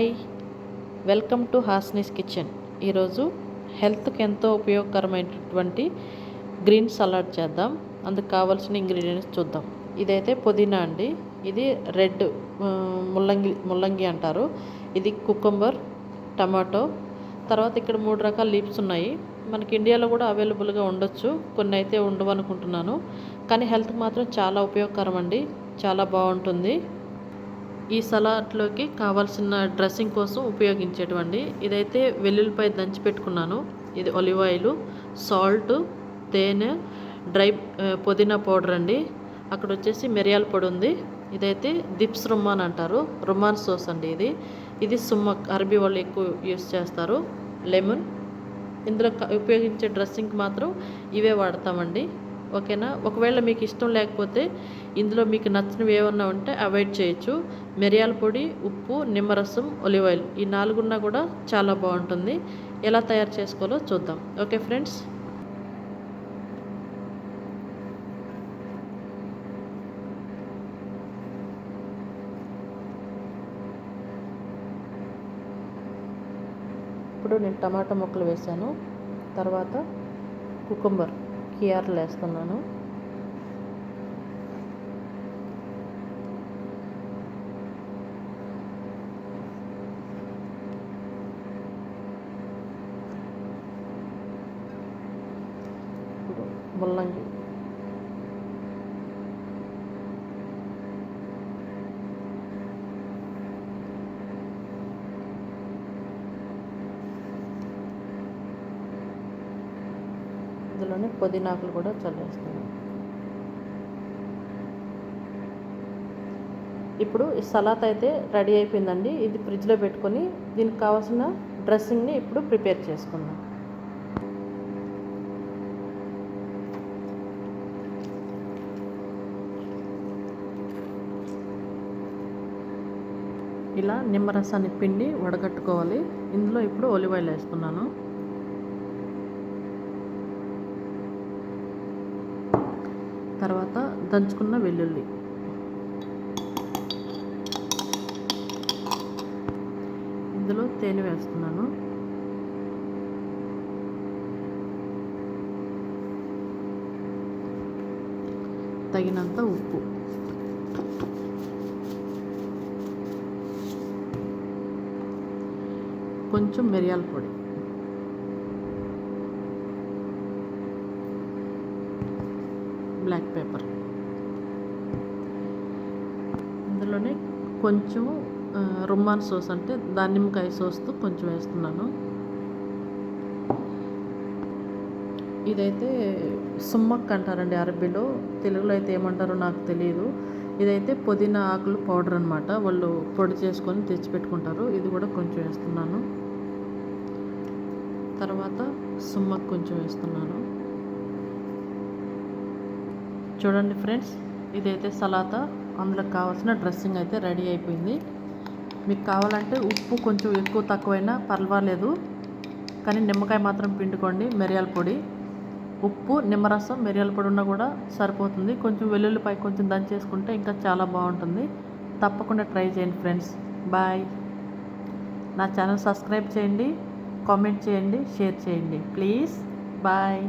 Hi. Welcome to Hasni's kitchen. ఈరోజు హెల్త్కి ఎంతో ఉపయోగకరమైనటువంటి గ్రీన్ సలాడ్ చేద్దాం. అందుకు కావాల్సిన ఇంగ్రీడియంట్స్ చూద్దాం. ఇదైతే పుదీనా అండి. ఇది రెడ్ ముల్లంగి ముల్లంగి అంటారు. ఇది కుకుంబర్ టమాటో. తర్వాత ఇక్కడ మూడు రకాల లీప్స్ ఉన్నాయి. మనకి ఇండియాలో కూడా అవైలబుల్గా ఉండొచ్చు. కొన్ని అయితే ఉండవనుకుంటున్నాను. కానీ హెల్త్కి మాత్రం చాలా ఉపయోగకరం అండి. చాలా బాగుంటుంది. ఈ సలాడ్లోకి కావాల్సిన డ్రెస్సింగ్ కోసం ఉపయోగించేటువంటి ఇదైతే వెల్లుల్లిపాయ దంచి పెట్టుకున్నాను. ఇది ఒలివ్ ఆయిల్ సాల్ట్ తేనె డ్రై పుదీనా పౌడర్ అండి. అక్కడ వచ్చేసి మిరియాల పొడి ఉంది. ఇదైతే దిప్స్ రుమ్మాన్ అంటారు. రుమ్మాన్ సోస్ అండి ఇది. ఇది సుమ్మక్ అరబీ వాళ్ళు ఎక్కువ యూస్ చేస్తారు. లెమన్. ఇందులో ఉపయోగించే డ్రెస్సింగ్కి మాత్రం ఇవే వాడతామండి. ఓకేనా? ఒకవేళ మీకు ఇష్టం లేకపోతే ఇందులో మీకు నచ్చినవి ఏమన్నా ఉంటే అవాయిడ్ చేయొచ్చు. మిరియాల పొడి ఉప్పు నిమ్మరసం ఒలివ్ ఆయిల్ ఈ నాలుగున్నా కూడా చాలా బాగుంటుంది. ఎలా తయారు చేసుకోవాలో చూద్దాం. Okay friends? ఇప్పుడు నేను టమాటా ముక్కలు వేసాను. తర్వాత కుకుంబర్. కియార్లు వేస్తున్నాను. ఇప్పుడు ముల్లంగి. ఇందులోనే పుదీనాకులు కూడా చల్లేస్తున్నాను ఇప్పుడు ఈ సలాత్ అయితే రెడీ అయిపోయిందండి. ఇది ఫ్రిడ్జ్లో పెట్టుకొని దీనికి కావాల్సిన డ్రెస్సింగ్ని ఇప్పుడు ప్రిపేర్ చేసుకుందాం. ఇలా నిమ్మరసాన్ని పిండి వడగట్టుకోవాలి. ఇందులో ఇప్పుడు ఒలివ్ ఆయిల్ వేస్తున్నాను తర్వాత దంచుకున్న వెల్లుల్లి. ఇందులో తేనె వేస్తున్నాను. తగినంత ఉప్పు. కొంచెం మిరియాల పొడి. Black pepper. అందులోనే కొంచెం రుమ్మాన్ సోస్ అంటే దానిమ్మకాయ సోస్తో కొంచెం వేస్తున్నాను. ఇదైతే సుమ్మక్ అంటారండి అరబీలో తెలుగులో అయితే ఏమంటారో నాకు తెలియదు ఇదైతే పుదీనా ఆకులు పౌడర్ అనమాట వాళ్ళు పొడి చేసుకొని తెచ్చిపెట్టుకుంటారు ఇది కూడా కొంచెం వేస్తున్నాను. తర్వాత సుమ్మక్ కొంచెం వేస్తున్నాను. చూడండి ఫ్రెండ్స్ ఇదైతే సలాతా. అందులో కావాల్సిన డ్రెస్సింగ్ అయితే రెడీ అయిపోయింది. మీకు కావాలంటే ఉప్పు కొంచెం ఎక్కువ తక్కువైనా పర్వాలేదు. కానీ నిమ్మకాయ మాత్రం పిండుకోండి మిరియాల పొడి. ఉప్పు నిమ్మరసం మిరియాల పొడి ఉన్నా కూడా సరిపోతుంది. కొంచెం వెల్లుల్లిపై కొంచెం దంచేసుకుంటే ఇంకా చాలా బాగుంటుంది. తప్పకుండా ట్రై చేయండి ఫ్రెండ్స్. బాయ్. నా ఛానల్ సబ్స్క్రైబ్ చేయండి కామెంట్ చేయండి షేర్ చేయండి. ప్లీజ్. బాయ్.